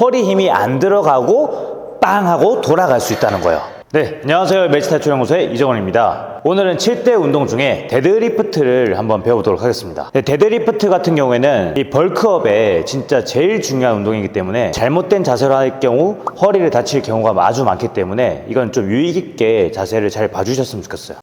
허리 힘이 안 들어가고 빵 하고 돌아갈 수 있다는 거예요. 네, 안녕하세요. 멜치탈출 연구소의 이정원입니다. 오늘은 7대 운동 중에 데드리프트를 한번 배워보도록 하겠습니다. 네, 데드리프트 같은 경우에는 이 벌크업에 진짜 제일 중요한 운동이기 때문에 잘못된 자세로 할 경우 허리를 다칠 경우가 아주 많기 때문에 이건 좀 유익 있게 자세를 잘 봐주셨으면 좋겠어요.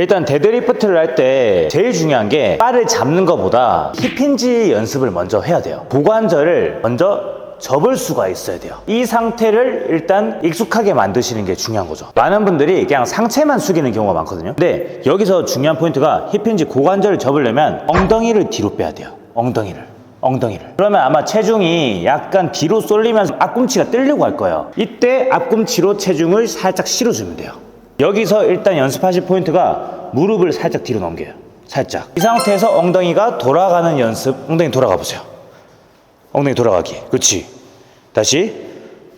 일단 데드리프트를 할 때 제일 중요한 게 바를 잡는 것보다 힙힌지 연습을 먼저 해야 돼요. 고관절을 먼저 접을 수가 있어야 돼요. 이 상태를 일단 익숙하게 만드시는 게 중요한 거죠. 많은 분들이 그냥 상체만 숙이는 경우가 많거든요. 근데 여기서 중요한 포인트가 힙힌지 고관절을 접으려면 엉덩이를 뒤로 빼야 돼요. 엉덩이를. 엉덩이를. 그러면 아마 체중이 약간 뒤로 쏠리면서 앞꿈치가 뜰려고 할 거예요. 이때 앞꿈치로 체중을 살짝 실어주면 돼요. 여기서 일단 연습하실 포인트가 무릎을 살짝 뒤로 넘겨요. 살짝. 이 상태에서 엉덩이가 돌아가는 연습. 엉덩이 돌아가 보세요. 엉덩이 돌아가기. 그렇지. 다시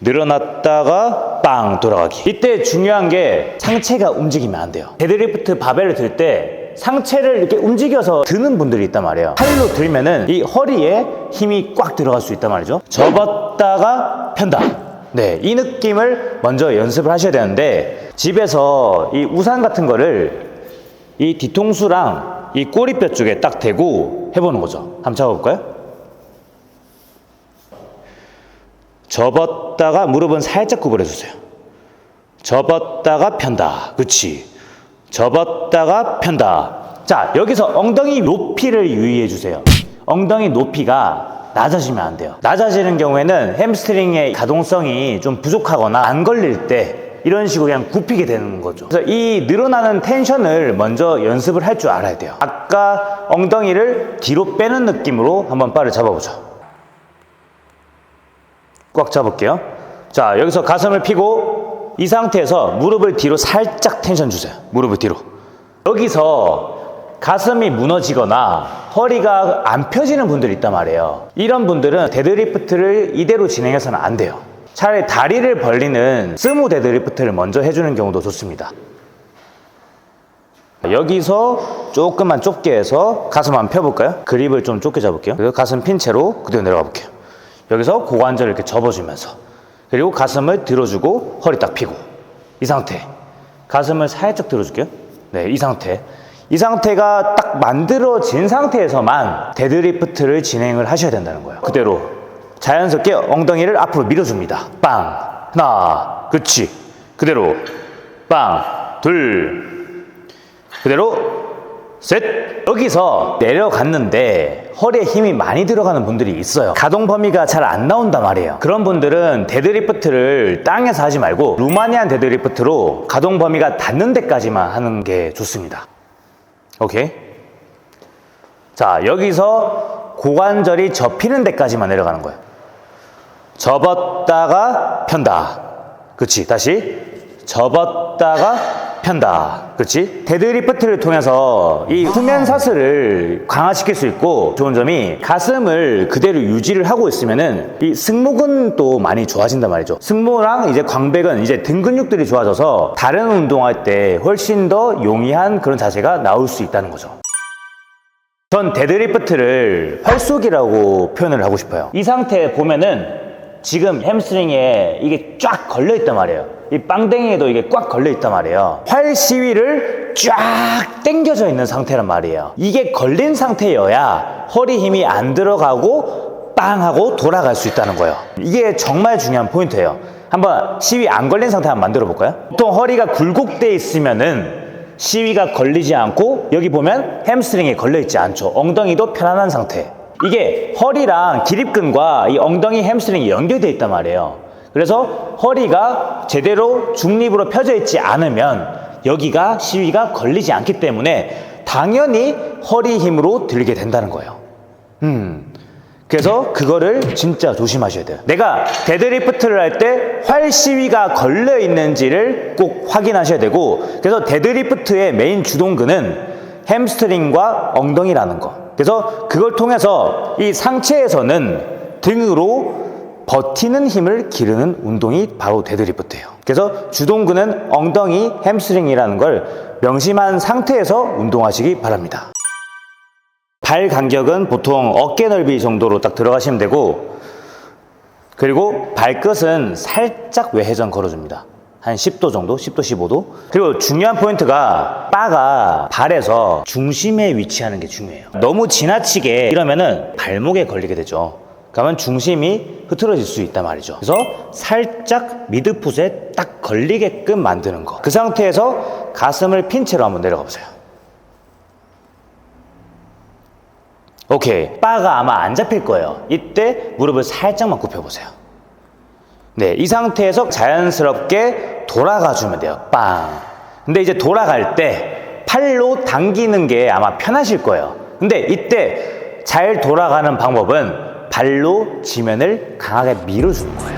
늘어났다가 빵 돌아가기. 이때 중요한 게 상체가 움직이면 안 돼요. 데드리프트 바벨을 들 때 상체를 이렇게 움직여서 드는 분들이 있단 말이에요. 팔로 들면은 이 허리에 힘이 꽉 들어갈 수 있단 말이죠. 접었다가 편다. 네, 이 느낌을 먼저 연습을 하셔야 되는데 집에서 이 우산 같은 거를 이 뒤통수랑 이 꼬리뼈 쪽에 딱 대고 해보는 거죠. 한번 잡아볼까요? 접었다가 무릎은 살짝 구부려 주세요. 접었다가 편다. 그치. 접었다가 편다. 자, 여기서 엉덩이 높이를 유의해 주세요. 엉덩이 높이가 낮아지면 안 돼요. 낮아지는 경우에는 햄스트링의 가동성이 좀 부족하거나 안 걸릴 때 이런 식으로 그냥 굽히게 되는 거죠. 그래서 이 늘어나는 텐션을 먼저 연습을 할 줄 알아야 돼요. 아까 엉덩이를 뒤로 빼는 느낌으로 한번 바를 잡아보죠. 꽉 잡을게요. 자, 여기서 가슴을 펴고 이 상태에서 무릎을 뒤로 살짝 텐션 주세요. 무릎을 뒤로. 여기서 가슴이 무너지거나 허리가 안 펴지는 분들이 있단 말이에요. 이런 분들은 데드리프트를 이대로 진행해서는 안 돼요. 차라리 다리를 벌리는 스무 데드리프트를 먼저 해주는 경우도 좋습니다. 여기서 조금만 좁게 해서 가슴 한번 펴볼까요? 그립을 좀 좁게 잡을게요. 그리고 가슴 핀 채로 그대로 내려가 볼게요. 여기서 고관절을 이렇게 접어주면서 그리고 가슴을 들어주고 허리 딱 펴고 이 상태 가슴을 살짝 들어줄게요. 네, 이 상태 이 상태가 딱 만들어진 상태에서만 데드리프트를 진행을 하셔야 된다는 거예요. 그대로 자연스럽게 엉덩이를 앞으로 밀어줍니다. 빵. 하나. 그치. 그대로. 빵 둘. 그대로. 셋. 여기서 내려갔는데 허리에 힘이 많이 들어가는 분들이 있어요. 가동 범위가 잘 안 나온단 말이에요. 그런 분들은 데드리프트를 땅에서 하지 말고 루마니안 데드리프트로 가동 범위가 닿는 데까지만 하는 게 좋습니다. 오케이. 자 여기서 고관절이 접히는 데까지만 내려가는 거예요 접었다가 편다 그치 다시 접었다가 편다. 그렇지? 데드리프트를 통해서 이 후면 사슬을 강화시킬 수 있고 좋은 점이 가슴을 그대로 유지를 하고 있으면은 이 승모근 또 많이 좋아진단 말이죠. 승모랑 이제 광배근 이제 등 근육들이 좋아져서 다른 운동할 때 훨씬 더 용이한 그런 자세가 나올 수 있다는 거죠. 전 데드리프트를 활속이라고 표현을 하고 싶어요. 이 상태 보면은 지금 햄스트링에 이게 쫙 걸려 있단 말이에요. 이 빵댕이에도 이게 꽉 걸려 있단 말이에요. 활 시위를 쫙 당겨져 있는 상태란 말이에요. 이게 걸린 상태여야 허리 힘이 안 들어가고 빵 하고 돌아갈 수 있다는 거예요. 이게 정말 중요한 포인트예요. 한번 시위 안 걸린 상태 한번 만들어 볼까요? 보통 허리가 굴곡돼 있으면은 시위가 걸리지 않고 여기 보면 햄스트링이 걸려 있지 않죠. 엉덩이도 편안한 상태. 이게 허리랑 기립근과 이 엉덩이 햄스트링이 연결되어 있단 말이에요. 그래서 허리가 제대로 중립으로 펴져 있지 않으면 여기가 시위가 걸리지 않기 때문에 당연히 허리 힘으로 들게 된다는 거예요. 음. 그래서 그거를 진짜 조심하셔야 돼요. 내가 데드리프트를 할 때 활 시위가 걸려 있는지를 꼭 확인하셔야 되고 그래서 데드리프트의 메인 주동근은 햄스트링과 엉덩이라는 거. 그래서 그걸 통해서 이 상체에서는 등으로 버티는 힘을 기르는 운동이 바로 데드리프트예요. 그래서 주동근은 엉덩이 햄스트링이라는 걸 명심한 상태에서 운동하시기 바랍니다. 발 간격은 보통 어깨 넓이 정도로 딱 들어가시면 되고 그리고 발끝은 살짝 외회전 걸어줍니다. 한 10도 정도, 10도, 15도. 그리고 중요한 포인트가 바가 발에서 중심에 위치하는 게 중요해요. 너무 지나치게 이러면은 발목에 걸리게 되죠. 그러면 중심이 흐트러질 수 있단 말이죠. 그래서 살짝 미드풋에 딱 걸리게끔 만드는 거. 그 상태에서 가슴을 핀 채로 한번 내려가 보세요. 오케이. 바가 아마 안 잡힐 거예요. 이때 무릎을 살짝만 굽혀보세요. 네, 이 상태에서 자연스럽게 돌아가 주면 돼요. 빵. 근데 이제 돌아갈 때 팔로 당기는 게 아마 편하실 거예요. 근데 이때 잘 돌아가는 방법은 발로 지면을 강하게 밀어주는 거예요.